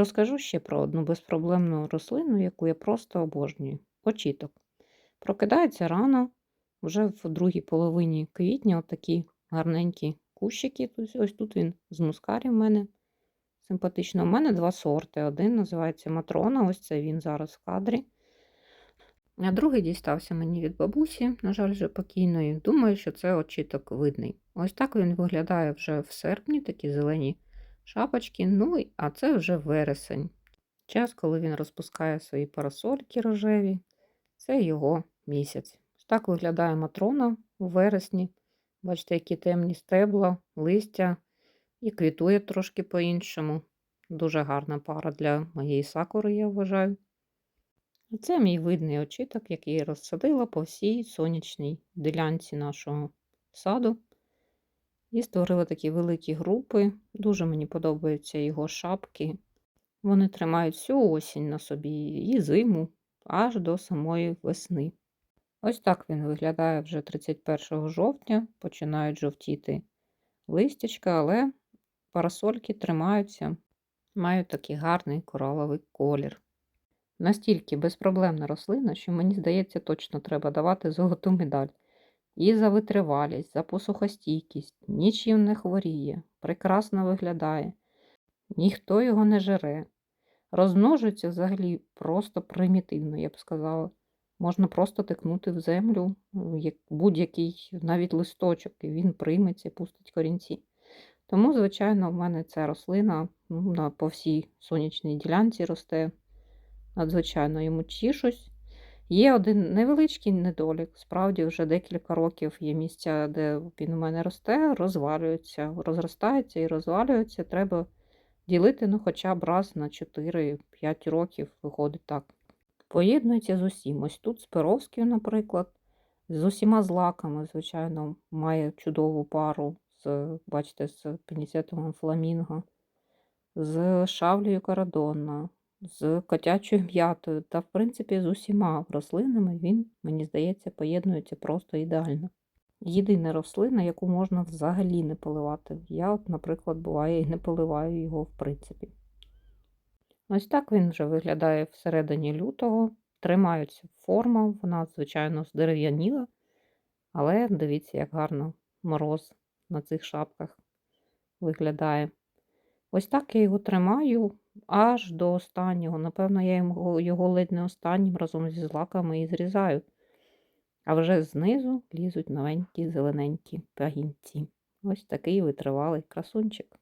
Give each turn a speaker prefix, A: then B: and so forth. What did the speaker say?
A: Розкажу ще про одну безпроблемну рослину, яку я просто обожнюю очіток. Прокидається рано, вже в другій половині квітня отакі гарненькі кущики. Ось тут він з мускарів в мене симпатично. У мене два сорти. Один називається Матрона, ось це він зараз в кадрі. А другий дістався мені від бабусі, на жаль, вже покійної. Думаю, що це очіток видний. Ось так він виглядає вже в серпні, такі зелені шапочки. Ну, а це вже вересень. Час, коли він розпускає свої парасольки рожеві. Це його місяць. Так виглядає матрона у вересні. Бачите, які темні стебла, листя і квітує трошки по-іншому. Дуже гарна пара для моєї сакури, я вважаю. Це мій видний очіток, який я розсадила по всій сонячній ділянці нашого саду. І створила такі великі групи. Дуже мені подобаються його шапки. Вони тримають всю осінь на собі і зиму аж до самої весни. Ось так він виглядає вже 31 жовтня. Починають жовтіти листячка, але парасольки тримаються, мають такий гарний кораловий колір. Настільки безпроблемна рослина, що мені здається, точно треба давати золоту медаль. І за витривалість, за посухостійкість, нічим не хворіє, прекрасно виглядає, ніхто його не жере. Розмножується взагалі просто примітивно, я б сказала. Можна просто тикнути в землю, як будь-який навіть листочок, і він прийметься, пустить корінці. Тому, звичайно, в мене ця рослина ну, по всій сонячній ділянці росте. Надзвичайно йому тішусь. Є один невеличкий недолік. Справді, вже декілька років є місця, де він у мене росте, розвалюється, розростається і розвалюється. Треба ділити ну, хоча б раз на 4-5 років, виходить так. Поєднується з усім. Ось тут з Перовським, наприклад, з усіма злаками, звичайно, має чудову пару з, бачите, з пеніцетовим фламінго, з шавлею карадонна, з котячою м'ятою та, в принципі, з усіма рослинами він, мені здається, поєднується просто ідеально. Єдина рослина, яку можна взагалі не поливати. Я, от, наприклад, буває і не поливаю його в принципі. Ось так він вже виглядає всередині лютого. Тримається форма, вона, звичайно, здерев'яніла, але дивіться, як гарно мороз на цих шапках виглядає. Ось так я його тримаю аж до останнього. Напевно, я його, ледь не останнім разом зі злаками і зрізаю. А вже знизу лізуть новенькі зелененькі пагінці. Ось такий витривалий красунчик.